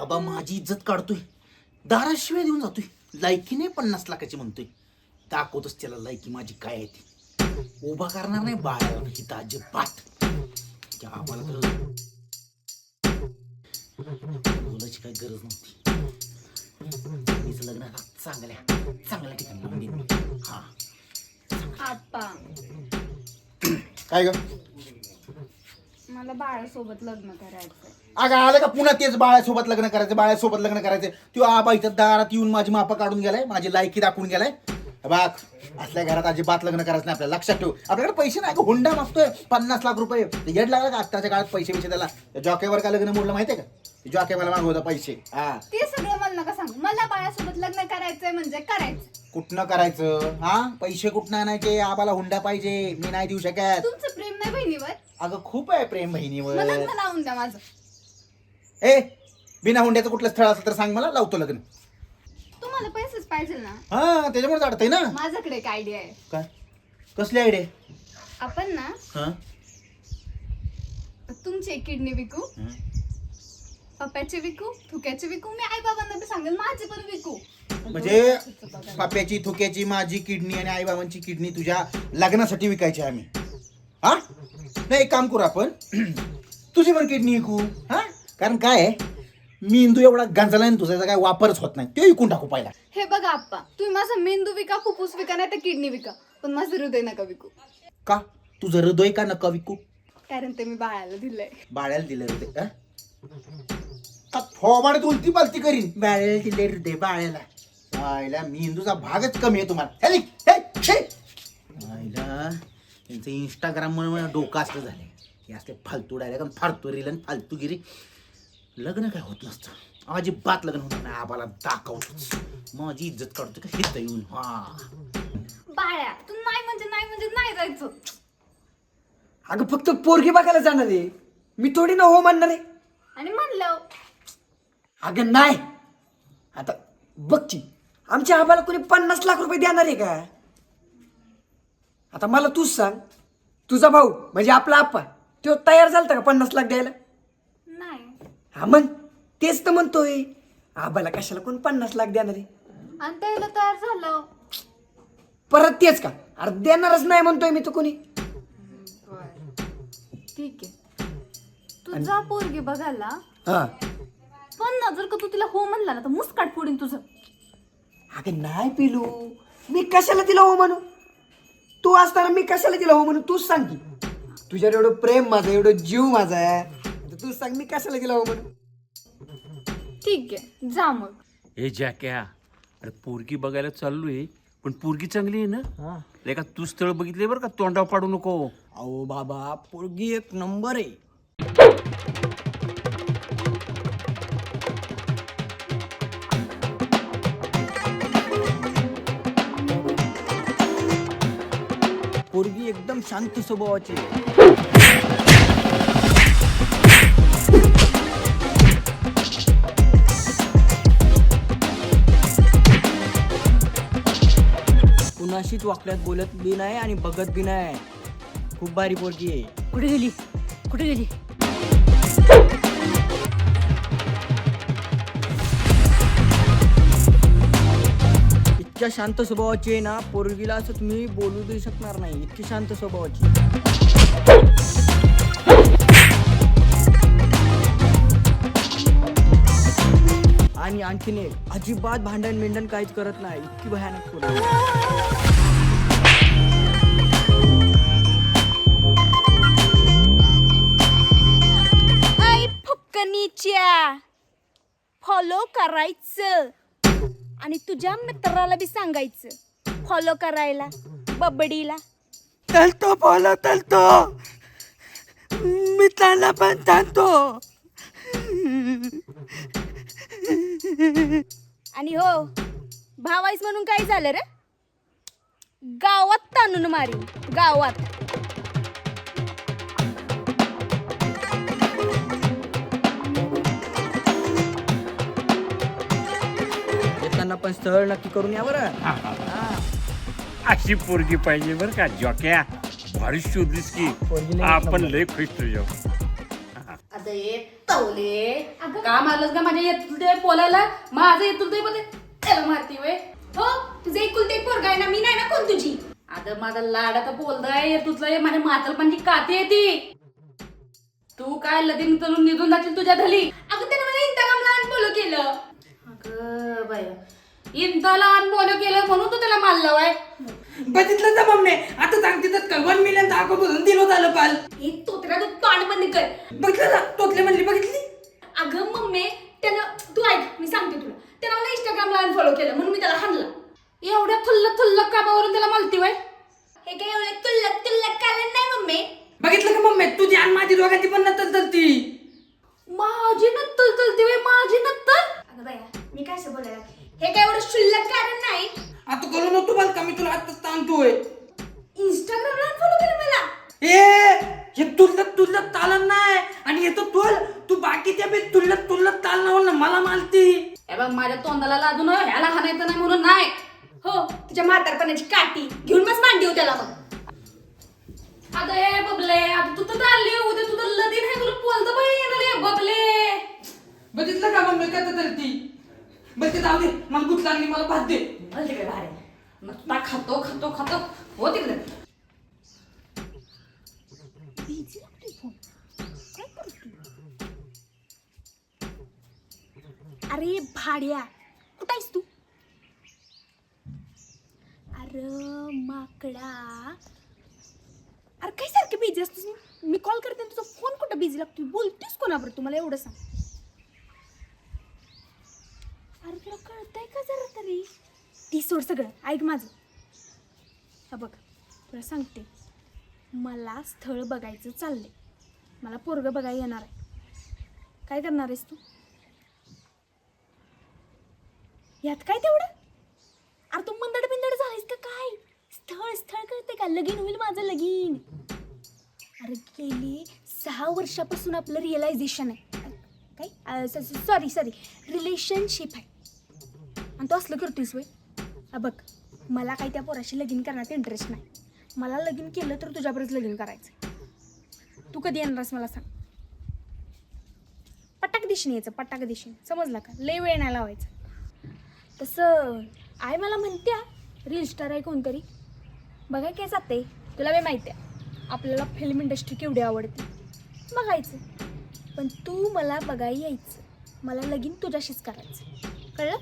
आबा माझी इज्जत काढतोय. दाराशिवाय देऊन जातोय. लायकीने पन्नास लाखाची म्हणतोय. दाखवतोच त्याला लायकी माझी काय आहे ती. उभा करणार नाही बाळाला हिता अजिबात. त्या आम्हाला तर बोलायची काही गरज नव्हती. तिचं लग्न चांगल्या चांगल्या ठिकाणी लावून देईन मी. हा. आप्पा. काय ग? मला बाळासोबत लग्न करायचंय. अगं आलं का पुन्हा तेच बाळासोबत लग्न करायचं बाळासोबत लग्न करायचं. तो आबा इथं दारात येऊन माझी मापा काढून गेलाय माझी लायकी दाखवून गेलाय. बाग असल्या घरात अजिबात लग्न करायचं नाही आपल्याला लक्षात ठेव. आपल्याकडे पैसे नाही का हुंडा मागतोय पन्नास लाख रुपये. येड लागला का आत्ताच्या काळात पैसे पैसे त्याला? जॉकेवर का लग्न मोडलं माहितीये का? जॉके मला मागवता पैसे. हा. ते सगळं मला नका सांग. मला बाळासोबत लग्न करायचंय म्हणजे करायचं. कुठनं करायचं? हा? पैसे कुठनं आणायचे? आबाला हुंडा पाहिजे मी नाही देऊ शकत. तुमचं प्रेम नाही बहिणीवर? अगं खूप आहे प्रेम मग बहिणीवर लग्न लावून द्या माझं. ए बिना हुंड्याचं कुठलं स्थळ असेल तर सांग मला लावतो लग्न. तुम्हाला पैसेच पाहिजे ना. हा त्याच्यामुळे अडतंय ना. माझ्याकडे एक आयडिया आहे. काय? कसली आयडिया आपण ना हा? तुमची एक किडनी विकू पप्प्याची विकू थुक्याची विकू मी आई बाबांना बी सांगेल माझी पण विकू. म्हणजे पाप्याची थुक्याची माझी किडनी आणि आईबाबांची किडनी तुझ्या लग्नासाठी विकायची आम्ही. हा? नाही एक काम करू आपण. तुझी पण किडनी विकू हा? कारण काय आहे, मेंदू एवढा गांजला आणि तुझा काय वापरच होत नाही. ते विकून टाकू पहिला. हे बघा आप्पा तुम्ही माझा मेंदू विका फुफ्फुस विका नाही तर किडनी विका. पण माझं हृदय नका विकू. का? तुझं हृदय का नका विकू? कारण ते मी बाळाला दिलंय. बाळ्याला दिलं हृदय? का फोबाडीत उलटी पालती करीन? बाळ्याला दिले हृदय बाळ्याला आईला मेंदूचा भागच कमी आहे तुम्हाला. हे त्यांचं इंस्टाग्राम मुळे डोकं असलं झालंय. हे असले फालतू डायरेक्ट फालतू रील आणि फालतूगिरी. लग्न काय होत नसतं. अजिबात लग्न होणार नाही. आबाला दाखवतोच. माझी इज्जत काढतो का? हित येऊन. हा. बाळ्या तू नाही म्हणजे नाही म्हणजे नाही जायचं. अगं फक्त पोरगी बघायला जाणार आहे. मी थोडी ना हो म्हणणार आहे. आणि म्हणलं अगं नाही. आता बघची आमच्या आबाला कोणी पन्नास लाख रुपये देणार आहे का? आता मला तूच सांग. तुझा भाऊ म्हणजे आपला आप्पा तो तयार झालता का पन्नास लाख द्यायला? हा मग तेच तर म्हणतोय. आबाला कशाला कोण पन्नास लाख देणार आहे? आणि त्याला तयार झालं. परत तेच का? अरे देणारच नाही म्हणतोय मी तर कोणी. ठीक आहे. तू जा पोरगी बघायला. हा. पण ना जर का तू तिला हो म्हणला ना तर मुस्काट फोडीन तुझं. अगं नाही पिलू. मी कशाला तिला हो म्हणू? तू असताना मी कशाला तिला हो म्हणू? तूच सांग की. तुझ्यावर एवढं प्रेम माझं एवढं जीव माझा आहे. तूच सांग मी कशाला तिला हो ठीक आहे जा मग. हे जॅक्या अरे पोरगी बघायला चाललोय पण पोरगी चांगली आहे ना? लेका तू स्थळ बघितले बरं का तोंडाव पाडू नको. अहो बाबा पोरगी एक नंबर आहे. पोरगी एकदम शांत स्वभावाची आहे. कुणाशीच वाकड्यात बोलत बी नाही आणि बघत बी नाही. खूप भारी पोरगी आहे. कुठे गेली? कुठे गेली? इतक्या शांत स्वभावाची आहे ना पोरगीला असं तुम्ही बोलू देऊ शकणार नाही. इतकी शांत स्वभावाची. आणि आणखीन एक. अजिबात भांडण मिंडण काहीच करत नाही. इतकी भयानक फुक्कनीच्या फॉलो करायचं. आणि तुझ्या मित्राला बी सांगायचं. फॉलो करायला बबडीला. तलतो बोलो तलतो. मित्रांना पण सांगतो. आणि हो भावाईस म्हणून काय झालं रे? गावात ताणून मारी गावात. येताना पण स्थळ नक्की करून या बरं. अशी पोरगी पाहिजे बरं का जॉक्या. भारी शोधलीस की. आपण. लय खुश तुझ्या एक तवले. का मारलंस का माझ्या येतुल ते बोलायला माझं येतुल ते मध्ये त्याला मारती वय. हो तुझे एकुलते एक पोरगा आहे ना मी नाही ना कोण तुझी? अगं माझा लाडाचा बोलदाय येतुतलं माझ्या म्हातारपणची काती आहे ती. तू काय लदीन तलून निघून जाशील तुझ्या धली अगं त्यानं मला इंस्टाग्रामला अनफॉलो केलं. अगं बाय इंताला अनबोल केलं म्हणून तू त्याला मारलं वय. बघितलं ना मम्मी. आता सांगते तर काय वन मिलियन दाखवतो दिलो झालं पाल. हे तोत्र्या तू तोंड बंद कर. बघितलं ना? तोतले म्हणली बघितली? अगं मम्मी त्यानं तू ऐक मी सांगते तुला. त्यानं मला इंस्टाग्रामला अनफॉलो केलं म्हणून मी त्याला हाणला. एवढ्या थुल्ल थुल्ल कामावरून त्याला मालती वय हे काय एवढं तुल्लक तुल्लक कारण नाही मम्मी बघितलं का मम्मी तुझी आणि माझी दोघांची पण नंतर चलती माझी नत्तल चलती वय माझी नत्तल अगं बाया मी काय असं बोलायला हे काय एवढं शुल्लक कारण नाही आता करू नको बाल का मी तुला आता सांगतोय इंस्टाग्रामला अनफॉलो केलं मला ए हे तुलत तुलत तालन नाही आणि हे तर तुल तू बाकी त्या बी तुलत तुलत ताल ना मला मालती हे बघ माझ्या तोंडाला लादून ह्याला हाणायचं नाही म्हणून नाही. हो तुझ्या म्हातारपणाची काठी घेऊन मस्त मांडी त्याला मग. अगं ए बबले आता तू तर आली उद्या तू तर लदीन आहे तुला बोलतं बाई बबले. बघितलं का मम्मी का तर ती? बघ ते जाऊ दे मला भूक लागली मला भात दे. बाहेर आहे. मग तुला खातो खातो खातो. हो तिकडे. अरे भाड्या कुठं आहेस तू? अरे माकडा. अरे काय सारखं बिझी असतोस मी कॉल करते तुझा फोन कुठं बिझी लागतो बोलतेस कोणाबरोबर तुम्हाला एवढं सांग. अरे तुला कळतंय का जरा तरी? ती सोड सगळं. ऐक माझं. हा बघ तुला सांगते. मला स्थळ बघायचं चाललंय. मला पोरगं बघायला येणार आहे. काय करणार आहेस तू? यात काय तेवढं? अरे तू मंदड बिंदड झालीस का काय? स्थळ स्थळ कळते का? लगीन होईल माझं लगीन. अरे गेली. सहा वर्षापासून आपलं रिअलायझेशन आहे. काय? सॉरी सॉरी रिलेशनशिप आहे. आणि तू असलं करतोयस वय बघ मला काही त्या पोराशी लगीन करण्यात इंटरेस्ट नाही. मला लगीन केलं तर तुझ्याबरोबर लगीन करायचं तू कधी येणारस मला सांग? पटाक दिशेने यायचं पटाक दिशेने. समजलं का? लय वेळ नाही लावायचं. तसं आहे मला म्हणत्या रील स्टार आहे कोणतरी. बघाय काय जाते तुला वे माहिती आहे आपल्याला फिल्म इंडस्ट्री केवढी आवडते. बघायचं. पण तू मला बघाय यायचं. मला लगीन तुझ्याशीच करायचं. कळलं?